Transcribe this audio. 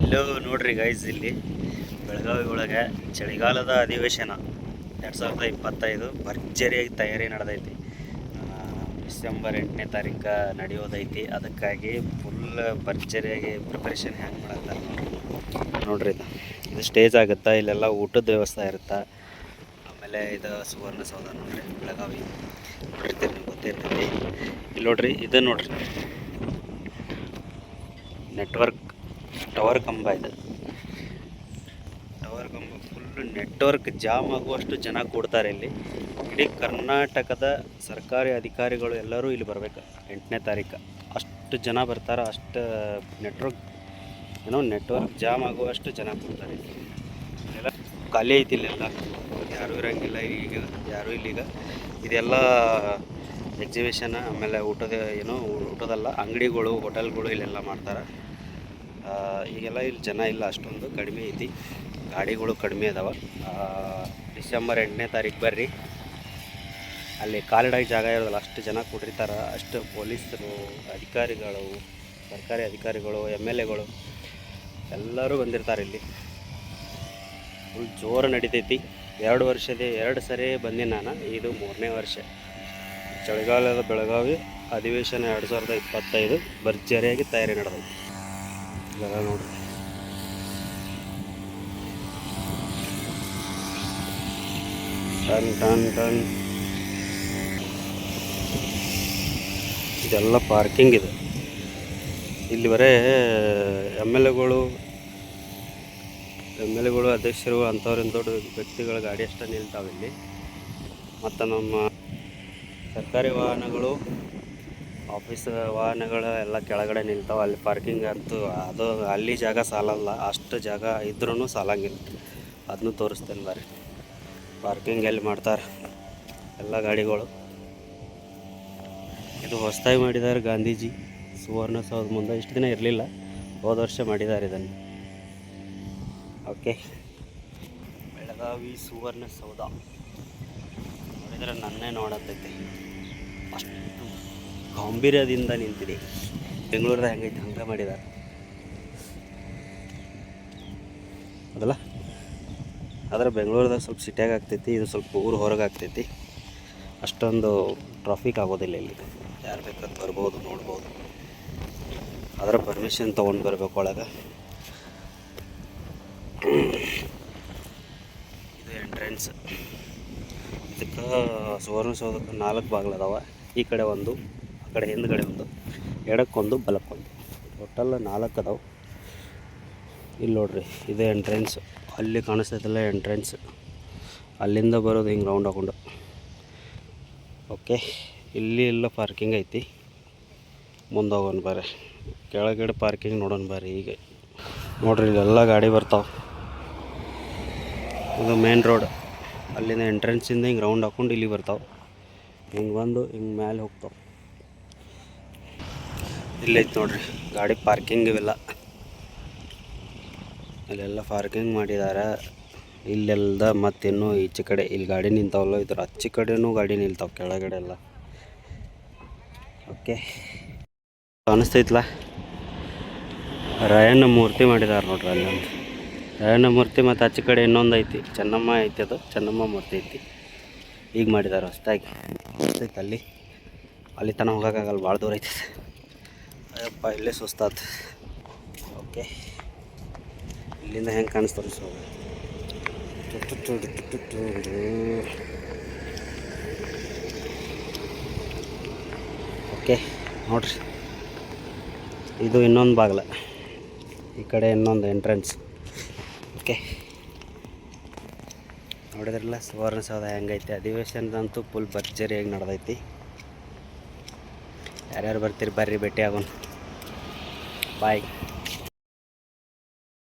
ಇಲ್ಲೂ ನೋಡ್ರಿ ಗೈಸ್ ಇಲ್ಲಿ ಬೆಳಗಾವಿ ಒಳಗೆ ಚಳಿಗಾಲದ ಅಧಿವೇಶನ. ಎರಡು ಸಾವಿರದ ಇಪ್ಪತ್ತೈದು ಭರ್ಜರಿಯಾಗಿ ತಯಾರಿ ನಡೆದೈತಿ. ಡಿಸೆಂಬರ್ ಎಂಟನೇ ತಾರೀಕು ನಡೆಯೋದೈತಿ. ಅದಕ್ಕಾಗಿ ಫುಲ್ ಭರ್ಜರಿಯಾಗಿ ಪ್ರಿಪರೇಷನ್ ಹೆಂಗೆ ಮಾಡತ್ತಾರೆ ನೋಡ್ರಿ. ನೋಡ್ರಿ ಇದು. ಇದು ಸ್ಟೇಜ್ ಆಗುತ್ತಾ, ಇಲ್ಲೆಲ್ಲ ಊಟದ ವ್ಯವಸ್ಥೆ ಇರುತ್ತಾ? ಆಮೇಲೆ ಇದು ಸುವರ್ಣಸೌಧ ನೋಡ್ರಿ, ಬೆಳಗಾವಿ. ನೋಡಿರ್ತೀರಿ ನಿಮ್ಗೆ ಗೊತ್ತಿರ್ತೈತಿ ಇಲ್ಲಿ ನೋಡ್ರಿ, ಇದು ನೋಡ್ರಿ. ನೆಟ್ವರ್ಕ್ ಟವರ್ ಕಂಬ ಇದು. ಟವರ್ ಕಂಬ ಫುಲ್ ನೆಟ್ವರ್ಕ್ ಜಾಮ್ ಆಗುವಷ್ಟು ಜನ ಕೂಡ್ತಾರೆ ಇಲ್ಲಿ. ಇಡೀ ಕರ್ನಾಟಕದ ಸರ್ಕಾರಿ ಅಧಿಕಾರಿಗಳು ಎಲ್ಲರೂ ಇಲ್ಲಿ ಬರಬೇಕು. ಎಂಟನೇ ತಾರೀಕು. ಅಷ್ಟು ಜನ ಬರ್ತಾರೆ, ಅಷ್ಟು ನೆಟ್ವರ್ಕ್ ಏನೋ ನೆಟ್ವರ್ಕ್ ಜಾಮ್ ಆಗುವಷ್ಟು ಜನ ಕೂಡ್ತಾರೆ ಎಲ್ಲ ಖಾಲಿ ಐತಿ ಇಲ್ಲೆಲ್ಲ. ಯಾರೂ ಇರೋಂಗಿಲ್ಲ ಈಗ, ಯಾರೂ ಇಲ್ಲಿಗ. ಇದೆಲ್ಲ ಎಕ್ಸಿಬಿಷನ್ ಆಮೇಲೆ ಊಟದ ಏನೋ ಊಟದಲ್ಲ, ಅಂಗಡಿಗಳು ಹೋಟೆಲ್ಗಳು ಇಲ್ಲೆಲ್ಲ ಮಾಡ್ತಾರೆ. ಈಗೆಲ್ಲ ಇಲ್ಲಿ ಜನ ಇಲ್ಲ, ಅಷ್ಟೊಂದು ಕಡಿಮೆ ಐತಿ. ಗಾಡಿಗಳು ಕಡಿಮೆ ಅದಾವ. ಡಿಸೆಂಬರ್ ಎಂಟನೇ ತಾರೀಕು ಬರ್ರಿ. ಅಲ್ಲಿ ಕಾಲಿಡಾಗಿ ಜಾಗ ಇರೋದಲ್ಲ, ಅಷ್ಟು ಜನ ಕೂಡಿರ್ತಾರೆ. ಅಷ್ಟು ಪೊಲೀಸರು, ಅಧಿಕಾರಿಗಳು, ಸರ್ಕಾರಿ ಅಧಿಕಾರಿಗಳು, ಎಂ ಎಲ್ ಎಗಳು ಎಲ್ಲರೂ ಬಂದಿರ್ತಾರೆ ಇಲ್ಲಿ. ಫುಲ್ ಜೋರು ನಡೀತೈತಿ. ಎರಡು ವರ್ಷದ, ಎರಡು ಸರಿ ಬಂದೆ ನಾನು. ಇದು ಮೂರನೇ ವರ್ಷ. ಚಳಿಗಾಲದ ಬೆಳಗಾವಿ, ಅಧಿವೇಶನ ಎರಡು ಸಾವಿರದ ಇಪ್ಪತ್ತೈದು, ಭರ್ಜರಿಯಾಗಿ ತಯಾರಿ ನಡೆದೈತಿ. ಇಲ್ಲೆಲ್ಲ ನೋಡ್ರಿ. Ton ton ton. ಇದೆಲ್ಲ ಪಾರ್ಕಿಂಗ್ ಇದೆ. ಇಲ್ಲಿ ಬರೇ ಎಂ ಎಲ್ ಎಗಳು, ಎಂ ಎಲ್ ಎಗಳು ಅಧ್ಯಕ್ಷರು ಅಂಥವ್ರಿಂದ ದೊಡ್ಡ ವ್ಯಕ್ತಿಗಳ ಗಾಡಿ ಅಷ್ಟೇ ನಿಲ್ತಾವೆ ಇಲ್ಲಿ ಮತ್ತು ನಮ್ಮ ಸರ್ಕಾರಿ ವಾಹನಗಳು ಆಫೀಸ್ ವಾಹನಗಳು ಎಲ್ಲ ಕೆಳಗಡೆ ನಿಲ್ತಾವೆ ಅಲ್ಲಿ ಪಾರ್ಕಿಂಗ್ ಅಂತೂ ಅದು ಅಲ್ಲಿ ಜಾಗ ಸಾಲಲ್ಲ, ಅಷ್ಟು ಜಾಗ ಇದ್ರೂ ಸಾಲಂಗಿಲ್ಲ. ಅದನ್ನು ತೋರಿಸ್ತೇನೆ ಬರ್ರಿ ಪಾರ್ಕಿಂಗ್ ಎಲ್ಲಿ ಮಾಡ್ತಾರೆ? ಎಲ್ಲ ಗಾಡಿಗಳು. ಇದು ಹೊಸದಾಗಿ ಮಾಡಿದ್ದಾರೆ ಗಾಂಧೀಜಿ. ಸುವರ್ಣಸೌಧ ಮುಂದೆ ಇಷ್ಟು ದಿನ ಇರಲಿಲ್ಲ, ಹೋದ ವರ್ಷ ಮಾಡಿದ್ದಾರೆ ಇದನ್ನು. ಓಕೆ ಬೆಳಗಾವಿ ಸುವರ್ಣಸೌಧ ನೋಡಿದರೆ ನನ್ನೇ ನೋಡತ್ತೈತೆ ಅಷ್ಟು ಗಾಂಭೀರ್ಯದಿಂದ ನಿಂತಿದೆ. ಬೆಂಗಳೂರದ ಹೆಂಗೈತೆ? ಹಂಗೆ ಮಾಡಿದ ಅದಲ್ಲ, ಆದರೆ ಬೆಂಗಳೂರದಾಗ ಸ್ವಲ್ಪ ಸಿಟಿಯಾಗ ಆಗ್ತೈತಿ, ಇದು ಸ್ವಲ್ಪ ಊರು ಹೊರಗೆ ಆಗ್ತೈತಿ. ಅಷ್ಟೊಂದು ಟ್ರಾಫಿಕ್ ಆಗೋದಿಲ್ಲ ಇಲ್ಲಿ. ಯಾರು ಬೇಕಾದ್ರೆ ಬರ್ಬೋದು, ನೋಡ್ಬೋದು. ಅದರ ಪರ್ಮಿಷನ್ ತೊಗೊಂಡು ಬರಬೇಕು ಒಳಗೆ. ಇದು ಎಂಟ್ರೆನ್ಸ್ ಇದಕ್ಕೆ ಸುವರ್ಣಸೌಧಕ್ಕೆ ನಾಲ್ಕು ಬಾಗಿಲದಾವ ಈ ಕಡೆ ಒಂದು. ಆ ಕಡೆ ಹಿಂದ್ಗಡೆ ಒಂದು, ಎಡಕ್ಕೊಂದು, ಬಲಕ್ಕೊಂದು. ಟೋಟಲ್ ನಾಲ್ಕು ಅದಾವೆ. ಇಲ್ಲಿ ನೋಡ್ರಿ, ಇದು ಎಂಟ್ರೆನ್ಸ್ ಅಲ್ಲಿ ಕಾಣಿಸ್ತೈತಲ್ಲ ಎಂಟ್ರೆನ್ಸ್ ಅಲ್ಲಿಂದ ಬರೋದು ಹಿಂಗೆ ರೌಂಡ್ ಹಾಕೊಂಡು. ಓಕೆ ಇಲ್ಲಿ ಎಲ್ಲ ಪಾರ್ಕಿಂಗ್ ಐತಿ. ಮುಂದೆ ಹೋಗೋಣ ಬರ್ರಿ ಕೆಳಗಡೆ ಪಾರ್ಕಿಂಗ್ ನೋಡೋಣ ಬರ್ರಿ ಈಗ. ನೋಡ್ರಿ, ಇಲ್ಲೆಲ್ಲ ಗಾಡಿ ಬರ್ತಾವೆ. ಇದು ಮೇನ್ ರೋಡ್ ಅಲ್ಲಿಂದ ಎಂಟ್ರೆನ್ಸಿಂದ ಹಿಂಗೆ ರೌಂಡ್ ಹಾಕೊಂಡು ಇಲ್ಲಿ ಬರ್ತಾವೆ. ಹಿಂಗೆ ಬಂದು, ಹಿಂಗೆ ಮೇಲೆ ಹೋಗ್ತಾವೆ. ಇಲ್ಲೈತೆ ನೋಡ್ರಿ, ಗಾಡಿ ಪಾರ್ಕಿಂಗ್ ಇವೆಲ್ಲ. ಅಲ್ಲೆಲ್ಲ ಪಾರ್ಕಿಂಗ್ ಮಾಡಿದ್ದಾರೆ ಇಲ್ಲೆಲ್ದ ಮತ್ತಿನ್ನೂ ಈಚೆ ಕಡೆ, ಇಲ್ಲಿ ಗಾಡಿ ನಿಂತಾವಲ್ಲ ಇದ್ರ ಆಚೆ ಕಡೆನೂ ಗಾಡಿ ನಿಲ್ತಾವೆ, ಕೆಳಗಡೆ ಎಲ್ಲ. ಓಕೆ ಅನಿಸ್ತೈತ್ಲ? ರಾಯಣ್ಣ ಮೂರ್ತಿ ಮಾಡಿದ್ದಾರೆ ನೋಡ್ರಿ ಅಲ್ಲೊಂದು ರಾಯಣ್ಣ ಮೂರ್ತಿ ಮತ್ತು ಆಚೆ ಕಡೆ ಇನ್ನೊಂದು ಐತಿ, ಚೆನ್ನಮ್ಮ ಐತಿ ಅದು, ಚೆನ್ನಮ್ಮ ಮೂರ್ತಿ ಐತಿ. ಈಗ ಮಾಡಿದ್ದಾರೆ ಹೊಸ್ದಾಗಿ ಅಲ್ಲಿ. ಅಲ್ಲಿ ತನಕ ಹೋಗೋಕ್ಕಾಗಲ್ಲ ಭಾಳ ದೂರ ಐತಿ. ಅಯ್ಯಪ್ಪ, ಇಲ್ಲೇ ಸುಸ್ತಾತ್. ಓಕೆ. ಇಲ್ಲಿಂದ ಹೆಂಗೆ ಕಾಣಿಸ್ತಾರೆ ಸೊ? ಓಕೆ, ನೋಡ್ರಿ. ಇದು ಇನ್ನೊಂದು ಬಾಗಿಲ. ಈ ಕಡೆ ಇನ್ನೊಂದು ಎಂಟ್ರೆನ್ಸ್ ಓಕೆ. ನೋಡಿದ್ರಲ್ಲ ಸುವರ್ಣಸೌಧ ಹೆಂಗೈತೆ? ಅಧಿವೇಶನದಂತೂ ಫುಲ್ ಭರ್ಜರಿಯಾಗಿ ನಡೆದೈತಿ. ಯಾರ್ಯಾರು ಬರ್ತೀರಿ, ಬರ್ರಿ ಭೇಟಿ ಆಗೋಣ Bye.